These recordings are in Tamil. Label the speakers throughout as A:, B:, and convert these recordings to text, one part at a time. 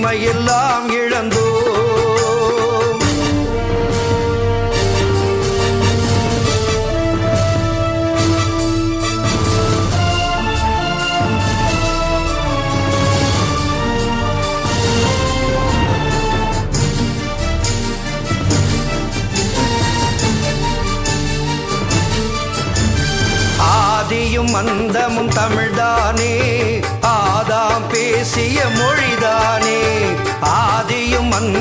A: மகிமையெல்லாம் இழந்து ஆதியும் அந்தமும் தமிழ்தானே. ஆதாம் பேசிய மொழிதானே. ஆதியும் அந்தமும்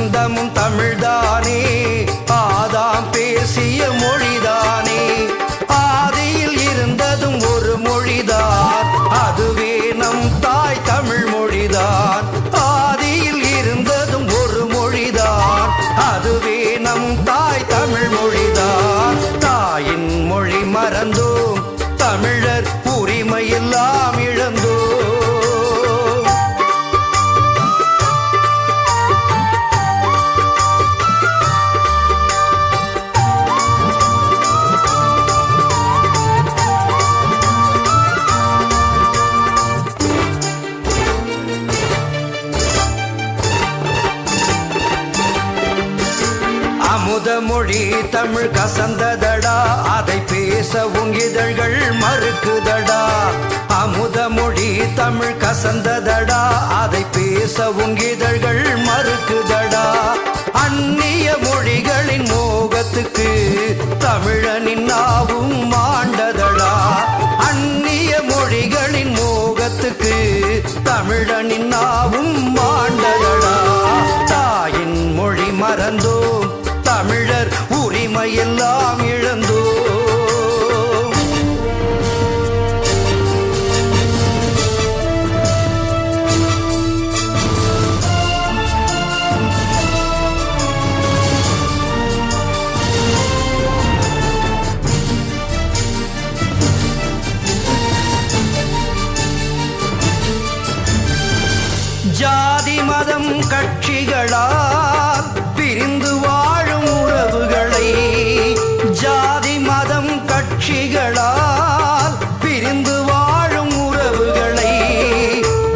A: அமுத மொழி தமிழ் கசந்ததடா. அதை பேசவும் இதழ்கள் மறுக்குதடா. அமுத மொழி தமிழ் கசந்ததடா. அதை பேசவும் இதழ்கள் கட்சிகளால் பிரிந்து வாழும் உறவுகளை ஜாதி மதம் கட்சிகளால் பிரிந்து வாழும் உறவுகளை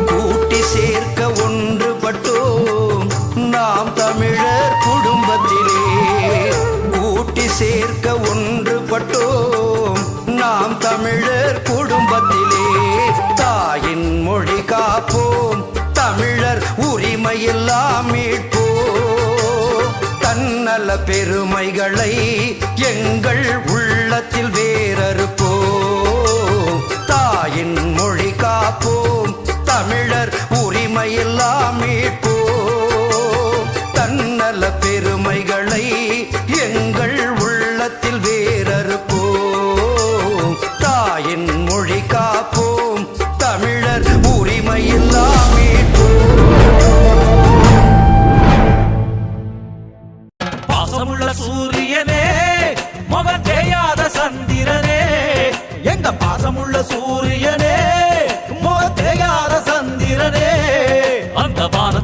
A: கூட்டி சேர்க்க ஒன்றுபட்டோம். நாம் தமிழர் குடும்பத்திலே கூட்டி சேர்க்க ஒன்றுபட்டோம். நாம் தமிழர் குடும்பத்திலே தாயின் மொழி காப்போம். உரிமையெல்லாம் மீட்போ. தன்னல பெருமைகளை எங்கள் உள்ளத்தில் வேறறுப்போ. தாயின் மொழி காப்போம். தமிழர் உரிமையெல்லாம் மீட்போ. தன்னல பெருமைகளை எங்கள் உள்ளத்தில்
B: வேறு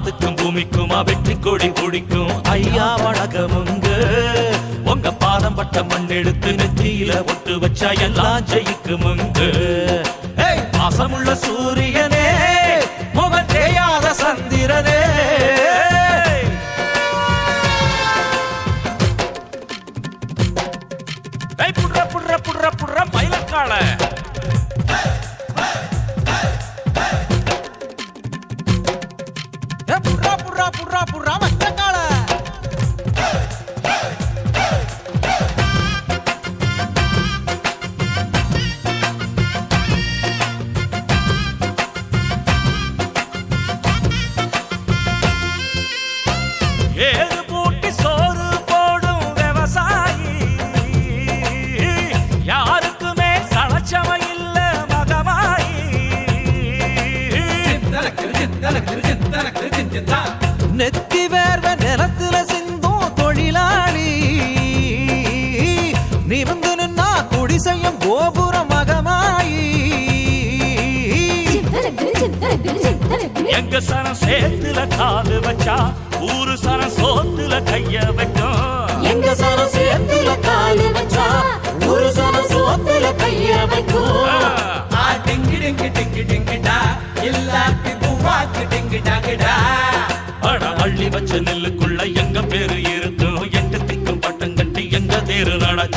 B: வானத்துக்கும் பூமிக்கும் வெற்றி கொடி குடிக்கும். ஐயா வணக்கமுங்க உங்க பாதம் பட்ட மண் எடுத்து நெத்தியில ஒட்டு வச்சா எல்லாம் ஜெயிக்குமுங்க பாசமுள்ள சூரியனே முகம் தேயாத சந்திரனே. ஏய் புட்ற புட்ற புட்ற புட்ற மயிலக்கால புட்ற புட்ற புட்ற
C: நெத்தி வேர்வ நிலத்துல சிந்தும் தொழிலாளி. நிமிந்து நின்னா குடிசையும் கோபுரம் மகமாயி.
D: சிந்தரக்கு சிந்தரக்கு சிந்தரக்கு
B: எங்க சனம் சேத்துல காலு வச்சா ஊரு சனம் சோத்துல கைய வைக்கும்.
C: எங்க சனம் சேத்துல காலு வச்சா ஒரு சனம் சோத்துல கைய வைக்கும்.
B: நெல்லு